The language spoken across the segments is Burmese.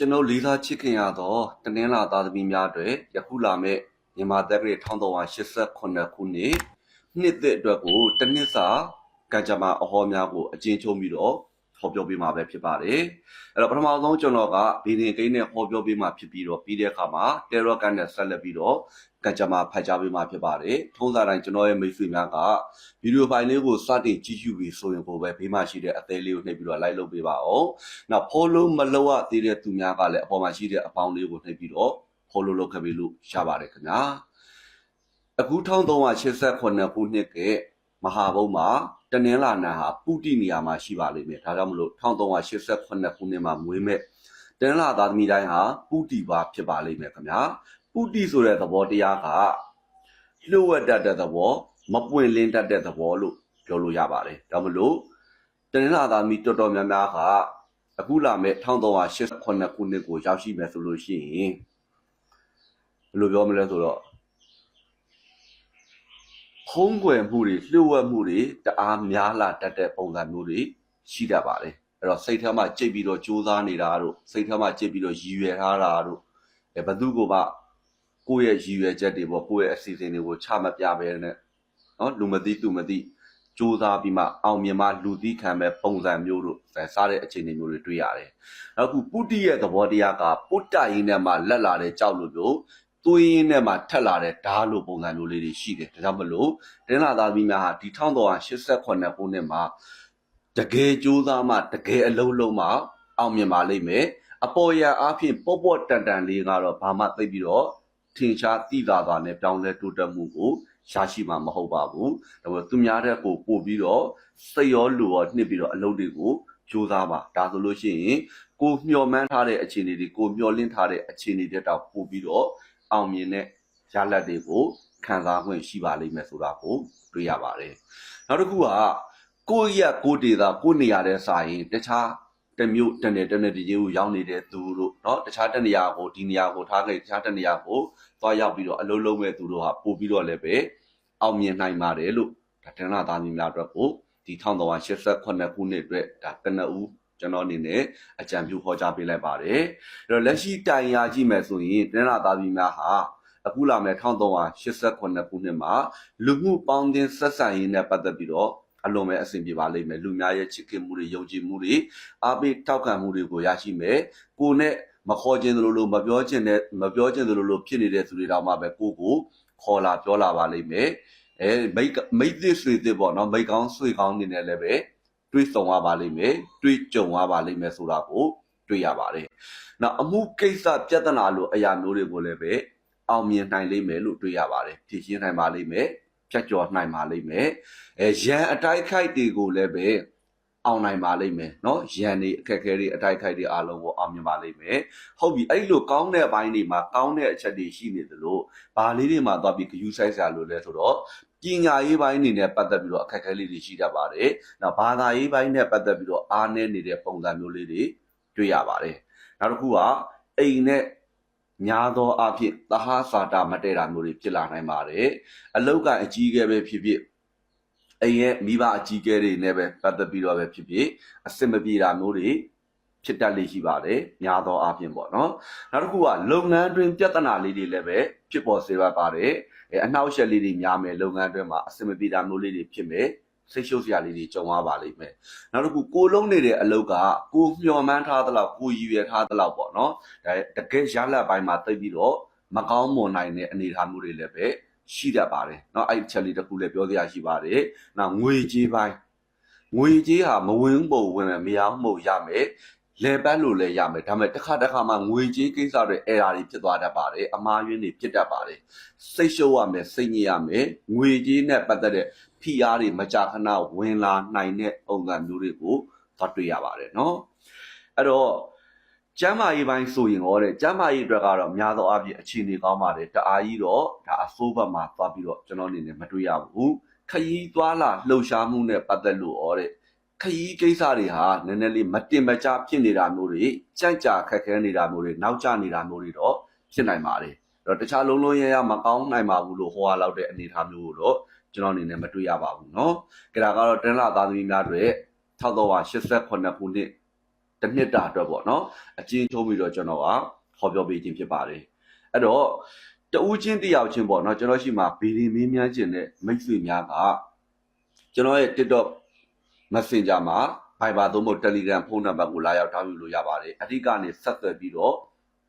ကျွန်ုပ်လေးစားချစ်ခင်ရသောတနင်္လာသားသမီးများတွေယခုလာမဲ့မြန်မာတက္ကရာ1388ခုနှစ်နှစ်သက်အတွက်ကိုတစ်နှစ်စာကံကြမ္မာအဟောများကိုအကျဉ်းချုပ်ပြီးတော့ ဟောပြောပေးမှာပဲဖြစ်ပါတယ်အဲ့တော့ပထမဆုံးကျွန်တော်ကဗီဒီယိုကိန်းနဲ့ဟောပြောပေးမှာဖြစ်ပြီးတော့ပြီးတဲ့အခါမှာ Terror ကန်နဲ့ဆက်လက်ပြီးတော့ကံကြမ္မာဖတ်ကြားပေးမှာဖြစ်ပါတယ်ထုံးစံတိုင်းကျွန်တော်ရဲ့မိတ်ဆွေများကဗီဒီယိုဖိုင်လေးကိုစတင်ကြည့်ရှုပြီးဆိုရင်ကိုပဲဘေးမှာရှိတဲ့အသေးလေးကိုနှိပ်ပြီးတော့ like လုပ်ပေးပါအောင်နောက် follow မလုပ်ရသေးတဲ့သူများကလည်းအပေါ်မှာရှိတဲ့အပေါင်းလေးကိုနှိပ်ပြီးတော့ follow လုပ်ခဲ့ပြီလို့ရပါတယ်ခင်ဗျာအခု1388ခုနှစ်က မဟာဘုံမှာတနင်္လာနံဟာပုတိနေရာမှာရှိပါလိမ့်မယ်ဒါကြောင့်မလို့1388ခုနှစ်မှာမွေးမဲ့တနင်္လာသားသမီးတိုင်းဟာပုတိပါဖြစ်ပါလိမ့်မယ်ခင်ဗျာပုတိဆိုတဲ့သဘောတရားကလျှို့ဝှက်တတ်တဲ့သဘောမပွင့်လင်းတတ်တဲ့သဘောလို့ပြောလို့ရပါတယ်ဒါမလို့တနင်္လာသားသမီးတော်တော်များများကအခုလာမဲ့1388ခုနှစ်ကိုရောက်ရှိမယ်ဆိုလို့ရှိရင်ဘယ်လိုပြောမလဲဆိုတော့ ဖုံးကွယ်မှုတွေလျှို့ဝှက်မှုတွေတအားများလာတတ်တဲ့ပုံစံမျိုးတွေရှိတတ်ပါတယ်အဲ့တော့စိတ်ထဲမှာကြိတ်ပြီးတော့ကြိုးစားနေတာတို့စိတ်ထဲမှာကြိတ်ပြီးတော့ရည်ရွယ်ထားတာတို့အဲဘသူကမှကိုယ့်ရဲ့ရည်ရွယ်ချက်တွေပေါ့ကိုယ့်ရဲ့အစီအစဉ်တွေကိုချမပြဘဲနဲ့နော်လူမသိသူမသိစူးစမ်းပြီးမှအောင်မြင်မှလူသိခံမဲ့ပုံစံမျိုးတို့စားတဲ့အခြေအနေမျိုးတွေတွေ့ရတယ်။နောက်ခုပုတိရဲ့သဘောတရားကပုတ္တရင်းနဲ့မှလက်လာတဲ့ကြောက်လို့မျိုး သွေးရင်းနဲ့မှထက်လာတဲ့ဓာတ်လိုပုံစံမျိုးလေးတွေရှိတယ်။ဒါကြောင့်မလို့တင်းလာသားသမီးများဟာဒီ1388ခုနှစ်မှာတကယ်စူးစမ်းမှတကယ်အလုံးလုံးမှအောင်မြင်ပါလိမ့်မယ်။အပေါ်ရအားဖြင့်ပေါ့ပေါ့တန်တန်လေးကတော့ဘာမှသိပြီးတော့ထင်ရှားသိသာသာနဲ့ပြောင်းလဲတိုးတက်မှုကိုရရှိမှာမဟုတ်ပါဘူး။ဒါပေမဲ့သူများတဲ့ကိုပို့ပြီးတော့စိတ်ရောလူရောနှစ်ပြီးတော့အလုပ်တွေကိုကြိုးစားပါဒါဆိုလို့ရှိရင်ကိုမျှော်မှန်းထားတဲ့အခြေအနေတွေကိုမျှော်လင့်ထားတဲ့အခြေအနေတွေတောင်ပို့ပြီးတော့ အောင်မြင်တဲ့ရလဒ်တွေကိုခံစားခွင့်ရှိပါလိမ့်မယ်ဆိုတာကိုတွေ့ရပါတယ်နောက်တစ်ခုကကိုယ့်ရဲ့ကိုယ်ဒေတာကိုယ်နေရာတဲ့စာရင်တခြားတမျိုးတနေတနေတကြီးကိုရောက်နေတဲ့သူတို့เนาะတခြားတနေရာကိုဒီနေရာကိုထားခဲ့တခြားတနေရာကိုသွားရောက်ပြီးတော့အလုံးလုံးမဲ့သူတို့ဟာပို့ပြီးတော့လည်းပဲအောင်မြင်နိုင်ပါတယ်လို့ဒါတဏ္ဍာသားများအတွက်ကိုဒီ1388ခုနှစ်အတွက်ဒါကနဦး ကျွန်တော်အနေနဲ့အကြံပြုဟောကြားပေးလိုက်ပါတယ်အဲ့တော့လက်ရှိတိုင်ရာကြည့်မယ်ဆိုရင်တဏ္ဍာသားများဟာအခုလာမယ်1388ခုနှစ်မှာလူမှုပေါင်းတင်ဆက်ဆံရေးနဲ့ပတ်သက်ပြီးတော့အလွန်ပဲအဆင်ပြေပါလိမ့်မယ်လူများရဲ့ချစ်ခင်မှုတွေယုံကြည်မှုတွေအားပေးထောက်ခံမှုတွေကိုရရှိမယ်ကိုနဲ့မခေါ်ခြင်းသလိုလိုမပြောခြင်းနဲ့မပြောခြင်းသလိုလိုဖြစ်နေတဲ့သူတွေတောင်မှပဲကိုကိုခေါ်လာပြောလာပါလိမ့်မယ်အဲမိတ်မိတ်သစ်ဆွေသစ်ပေါ့နော်မိတ်ကောင်းဆွေကောင်းနေနဲ့လည်းပဲ တွေးဆောင်ရပါလိမ့်မယ်တွေးကြုံရပါလိမ့်မယ်ဆိုတာကိုတွေ့ရပါတယ်။နောက်အမှုကိစ္စပြဿနာလိုအရာမျိုးတွေကိုလည်းပဲအောင်မြင်နိုင်လိမ့်မယ်လို့တွေ့ရပါတယ်။ဖြည့်ရှင်းနိုင်ပါလိမ့်မယ်။ဖြတ်ကျော်နိုင်ပါလိမ့်မယ်။အဲရန်အတိုက်ခိုက်တွေကိုလည်းပဲအောင်နိုင်ပါလိမ့်မယ်နော်ရန်တွေအခက်အခဲတွေအတိုက်ခိုက်တွေအားလုံးကိုအောင်မြင်ပါလိမ့်မယ်ဟုတ်ပြီအဲ့လိုကောင်းတဲ့အပိုင်းတွေမှာကောင်းတဲ့အချက်တွေရှိနေသလိုဘာလေးတွေမှာသွားပြီးဂယူးဆိုင်ဆရာလို့လဲဆိုတော့ ပညာရေးပိုင်းအနေနဲ့ပတ်သက်ပြီးတော့အခက်အခဲလေးတွေရှိတတ်ပါတယ်နောက်ဘာသာရေးပိုင်းနဲ့ပတ်သက်ပြီးတော့အားနည်းနေတဲ့ပုံစံမျိုးလေးတွေတွေ့ရပါတယ်နောက်တစ်ခုကအိမ်နဲ့များသောအားဖြင့်သဟစာတာမတည့်တာမျိုးတွေဖြစ်လာနိုင်ပါတယ်အလောက်ကအကြီးအကဲပဲဖြစ်ဖြစ်အိမ်ရဲ့မိဘအကြီးအကဲတွေနဲ့ပဲပတ်သက်ပြီးတော့ပဲဖြစ်ဖြစ်အစင်မပြေတာမျိုးတွေဖြစ်တတ်လေရှိပါတယ်များသောအားဖြင့်ပေါ့နော်နောက်တစ်ခုကလုပ်ငန်းတွင်ပြဿနာလေးတွေလည်းပဲဖြစ်ပေါ်စေပါပါတယ် အဲအနှောက်အယှက်လေးတွေများမယ်လုပ်ငန်းတွင်မှာအစင်မပြေတာမျိုးလေးတွေဖြစ်မယ်စိတ်ရှုပ်စရာလေးတွေကြုံရပါလိမ့်မယ်နောက်တစ်ခုကိုလုံးနေတဲ့အလုပ်ကကိုမျှော်မှန်းထားသလောက်ကိုရည်ရွယ်ထားသလောက်ပေါ့နော်ဒါတကယ်ရလတ်ပိုင်းမှာသိပြီးတော့မကောင်းမွန်နိုင်တဲ့အနေအထားမျိုးတွေလည်းပဲရှိတတ်ပါတယ်เนาะအဲ့ဒီချက်လေးတစ်ခုလည်းပြောစရာရှိပါတယ်နောက်ငွေကြေးပိုင်းငွေကြေးဟာမဝင်ပုံဝင်မယ်မရအောင်မှုရမယ် လဲပတ်လို့လည်းရမယ်ဒါပေမဲ့တစ်ခါတစ်ခါမှငွေကြေးကိစ္စတွေအဲ့ဒါတွေဖြစ်သွားတတ်ပါတယ်အမားယွင်းတွေဖြစ်တတ်ပါတယ်စိတ်ရှုပ်ရမယ်စိတ်ညစ်ရမယ်ငွေကြေးနဲ့ပတ်သက်တဲ့ဖိအားတွေမကြာခဏဝင်လာနိုင်တဲ့ပုံစံမျိုးတွေကိုသွားတွေ့ရပါတယ်เนาะအဲ့တော့ကျမ်းမာရေးပိုင်းဆိုရင်ရောတဲ့ကျမ်းမာရေးအတွက်ကတော့များသောအားဖြင့်အခြေအနေကောင်းပါတယ်တအားကြီးတော့ဒါအစိုးဘက်မှာသွားပြီးတော့ကျွန်တော်အနေနဲ့မတွေ့ရဘူးခရီးသွားလာလှုပ်ရှားမှုနဲ့ပတ်သက်လို့ရောတဲ့ ခရီးကိစ္စတွေဟာနည်းနည်းလေးမတင်မကျဖြစ်နေတာမျိုးတွေကြန့်ကြာခက်ခဲနေတာမျိုးတွေနောက်ကျနေတာမျိုးတွေတော့ဖြစ်နိုင်ပါတယ်အဲ့တော့တခြားလုံးလုံးရရမကောင်းနိုင်ပါဘူးလို့ဟောရလောက်တဲ့အနေအထားမျိုးကိုတော့ကျွန်တော်အနေနဲ့မတွေ့ရပါဘူးเนาะကြဒါကတော့တန်းလာသားသမီးများတွေ6389ခုနှစ် တစ်နှစ်တာအတွက်ပေါ့နော်အကျဉ်းချုံးပြီးတော့ကျွန်တော်ကဟောပြောပေးခြင်းဖြစ်ပါတယ်အဲ့တော့တဦးချင်းတယောက်ချင်းပေါ့နော်ကျွန်တော်ရှိမှာဗီဒီမင်းမြန်းခြင်းနဲ့မိတ်ဆွေများကကျွန်တော်ရဲ့ TikTok Messenger မှာ Viber သို့မဟုတ် Telegram ဖုန်းနံပါတ်ကိုလာရောက်တောင်းယူလို့ရပါတယ်အဓိကနေဆက်သွယ်ပြီးတော့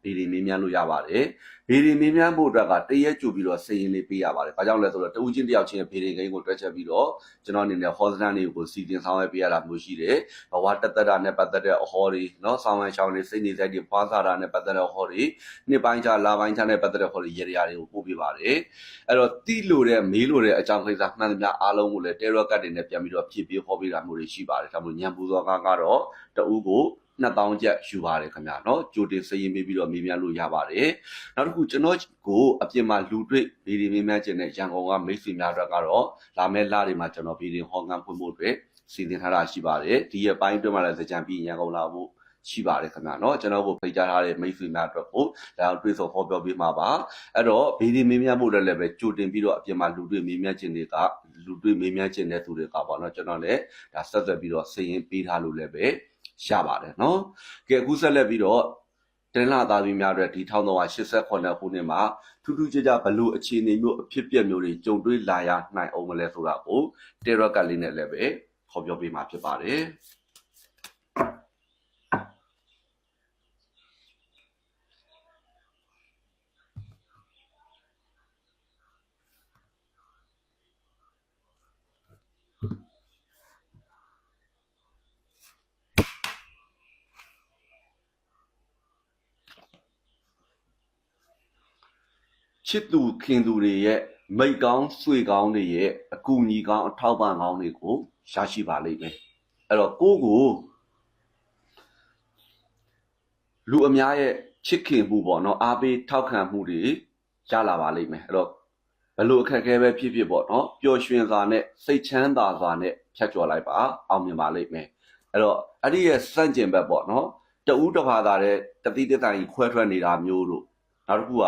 ဒီဒီမင်းများလို့ရပါတယ်။ဒီဒီမင်းများဖို့အတွက်ကတရက်ကြိုပြီးတော့စည်ရင်လေးပေးရပါတယ်။ဘာကြောင့်လဲဆိုတော့တူးချင်းတယောက်ချင်းဘေးရင်ကိန်းကိုတွက်ချက်ပြီးတော့ကျွန်တော်အနေနဲ့ဟောစတန်တွေကိုစီတင်ဆောင်ရပေးရတာမျိုးရှိတယ်။ဘဝတသက်တာနဲ့ပတ်သက်တဲ့အဟောတွေနော်ဆောင်းဝိုင်းရှောင်းတွေစိတ်နေစိတ်တွေပွားစားတာနဲ့ပတ်သက်တဲ့အဟောတွေနှစ်ပိုင်းခြားလပိုင်းခြားနဲ့ပတ်သက်တဲ့ဟောတွေရေရာတွေကိုပို့ပေးပါတယ်။အဲ့တော့တိလို့တဲ့မေးလို့တဲ့အကြောင်းကိစ္စမှန်သမျှအားလုံးကိုလည်း tarot card တွေနဲ့ပြန်ပြီးတော့ဖြည့်ပြဟောပေးတာမျိုးတွေရှိပါတယ်။ဒါမှမဟုတ်ညံပူဇော်ကားကတော့တူးကို 2000ကျပ်ယူပါတယ်ခင်ဗျာเนาะကြိုတင်စည်ရင်ပေးပြီးတော့မေးမြန်းလို့ရပါတယ်နောက်တစ်ခုကျွန်တော်ကိုအပြင်မှာလူတွေ့ဗီဒီမေးမြန်းခြင်းနဲ့ရန်ကုန်ကမိတ်ဆွေများအတွက်ကတော့လာမယ့်လတွေမှာကျွန်တော်ဗီဒီဟောငန်းဖွင့်ဖို့အတွက်စီစဉ်ထားတာရှိပါတယ်ဒီရက်ပိုင်းအတွင်းမှာလည်းကြံပြီးရန်ကုန်လာဖို့ရှိပါတယ်ခင်ဗျာเนาะကျွန်တော်ကိုဖိတ်ကြားထားတဲ့မိတ်ဆွေများအတွက်ကိုဒါအောင်တွေ့ဆုံဟောပြောပေးမှာပါအဲ့တော့ဗီဒီမေးမြန်းဖို့လည်းပဲကြိုတင်ပြီးတော့အပြင်မှာလူတွေ့မေးမြန်းခြင်းတွေကလူတွေ့မေးမြန်းခြင်းတဲ့သူတွေကပေါ့เนาะကျွန်တော်လည်းဒါဆက်သွယ်ပြီးတော့စည်ရင်ပေးထားလို့လည်းပဲ ရပါတယ်နော်ကဲအခုဆက်လက်ပြီးတော့တင်လာသားပြီးများတဲ့ဒီ1388ခုနှစ်မှာထူးထူးခြားခြားဘလို့အခြေအနေမျိုးအဖြစ်အပျက်မျိုးတွေကြုံတွေ့လာရနိုင်အောင်မလဲဆိုတာကိုတေရော့ကတ်လေးနဲ့လည်းပဲခေါ်ပြောပေးမှာဖြစ်ပါတယ်။ ချစ်သူခင်သူတွေရဲ့မိတ်ကောင်းဆွေကောင်းတွေရဲ့အကူအညီကောင်းအထောက်ပံ့ကောင်းတွေကိုရရှိပါလိမ့်မယ်အဲ့တော့ကိုယ့်ကိုလူအများရဲ့ချစ်ခင်မှုပေါ့နော်အားပေးထောက်ခံမှုတွေရလာပါလိမ့်မယ်အဲ့တော့ဘလို့အခက်အခဲပဲဖြစ်ဖြစ်ပေါ့နော်ပျော်ရွှင်စွာနဲ့စိတ်ချမ်းသာစွာနဲ့ဖြတ်ကျော်လိုက်ပါအောင်မြင်ပါလိမ့်မယ်အဲ့တော့အဲ့ဒီရဲ့စန့်ကျင်ဘက်ပေါ့နော်တဦးတစ်ဖာသာတဲ့တတိတတိုင်ခွဲထွက်နေတာမျိုးတို့နောက်တစ်ခုက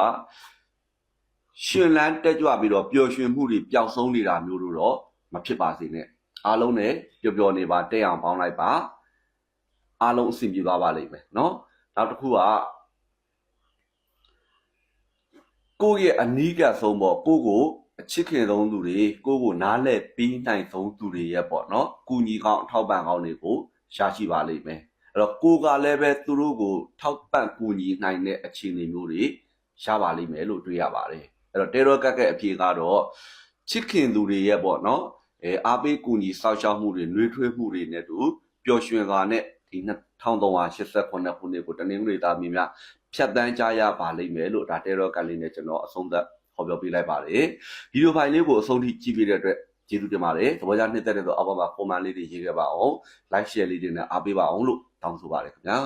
ရှင်လန်းတက်ကြွပြီးတော့ပျော်ရွှင်မှုတွေပျောက်ဆုံးနေတာမျိုးတို့တော့မဖြစ်ပါစေနဲ့အားလုံးနဲ့ပျော်ပျော်နေပါတက်အောင်ပေါင်းလိုက်ပါအားလုံးအဆင်ပြေသွားပါလိမ့်မယ်เนาะနောက်တစ်ခုကကိုယ့်ရဲ့အနီးကပ်ဆုံးပေါ့ကိုယ့်ကိုအချစ်ခင်ဆုံးသူတွေကိုယ့်ကိုနားလဲပြီးနိုင်ဆုံးသူတွေရဲ့ပေါ့เนาะကုညီကောင်းအထောက်ပံ့ကောင်းတွေကိုရရှိပါလိမ့်မယ်အဲ့တော့ကိုယ်ကလည်းပဲသူတို့ကိုထောက်ပံ့ကူညီနိုင်တဲ့အခြေအနေမျိုးတွေရပါလိမ့်မယ်လို့တွေးရပါတယ် အဲ့တော့တေရောကက်ကက်အဖြေကတော့ချစ်ခင်သူတွေရဲ့ပေါ့နော်အဲအားပေးကူညီစောင့်ရှောက်မှုတွေနှွေးထွေးမှုတွေနဲ့တူပျော်ရွှင်စွာနဲ့ဒီ2389ခုနှစ်ကိုတနင်္ဂနွေသားမြင်များဖြတ်တန်းကြရပါလိမ့်မယ်လို့ဒါတေရောကက်လေးနဲ့ကျွန်တော်အဆုံးသတ်ဟောပြောပေးလိုက်ပါတယ်ဗီဒီယိုဖိုင်လေးကိုအဆုံးထိကြည့်ပေးတဲ့အတွက်ကျေးဇူးတင်ပါတယ်သဘောကျနှစ်သက်တဲ့ဆိုအောက်မှာ comment လေးတွေရေးခဲ့ပါအောင် like share လေးတွေနဲ့အားပေးပါအောင်လို့တောင်းဆိုပါတယ်ခင်ဗျာ